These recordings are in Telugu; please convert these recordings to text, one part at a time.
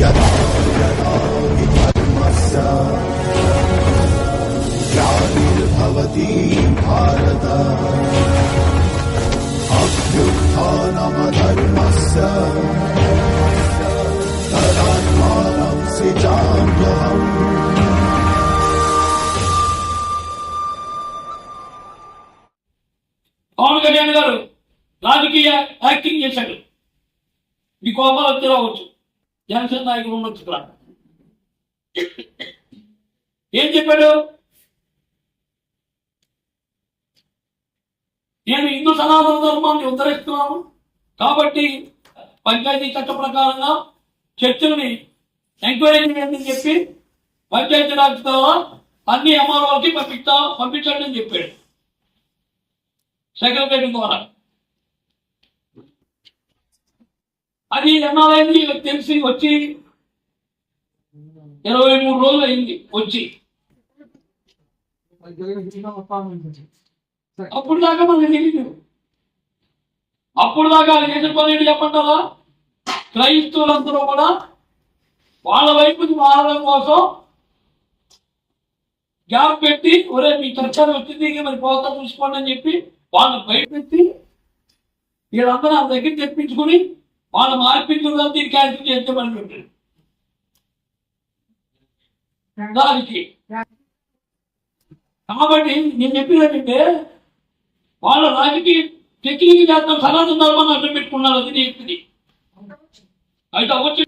यदा यदा हि धर्मस्य ग्लानिर्भवति भारत अभ्युत्थानमधर्मस्य तदात्मानं सिजाम्यहम् పవన్ కళ్యాణ్ గారు రాజకీయ యాక్టింగ్ చేశాడు ఈ కోపాలు వచ్చి రావచ్చు జనసేన నాయకులు ఉండొచ్చు ఇక్కడ ఏం చెప్పాడు? నేను హిందూ సనాతన ధర్మాన్ని ఉద్ధరిస్తున్నాను. కాబట్టి పంచాయతీ చట్ట ప్రకారంగా చర్చల్ని ఎంక్వైరీ చేయండి అని చెప్పి పంచాయతీ రాజ్ ద్వారా అన్ని ఎంఆర్ఓకి పంపిస్తా పంపించండి అని చెప్పాడు. సెక్రటరీ ద్వారా. అది ఎన్నాళ్ళైంది? తెలిసి వచ్చి ఇరవై మూడు రోజులు అయింది వచ్చి. అప్పుడు దాకా మనకి తెలియదు అప్పుడు దాకా ఆయన చేసిన పని ఏంటి చెప్పంటారా క్రైస్తవులందరూ కూడా వాళ్ళ వైపుకి మారడం కోసం గ్యాప్ పెట్టి ఒరే మీ చర్చలు వచ్చింది ఇక మరి పోతా చూసుకోండి అని చెప్పి వాళ్ళు బయట పెట్టి వీళ్ళందరూ ఆ దగ్గర తెప్పించుకుని వాళ్ళు మార్పించుకుని దీన్ని క్యాన్సిల్ చేస్తే పని దానికి. కాబట్టి నేను చెప్పేది ఏంటంటే వాళ్ళ రాజకీయ టెక్నిక్ చేస్తాం సనాతన ధర్మాన్ని అర్థం పెట్టుకున్నారు అది నేను చెప్పింది. అయితే అవ్వచ్చు.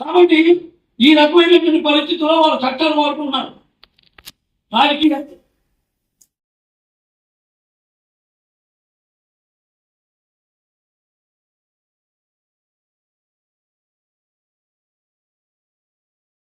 కాబట్టి ఈ రకమైనటువంటి పరిస్థితుల్లో వాళ్ళు చట్టాలు వాడుకుంటున్నారు. రాజకీయ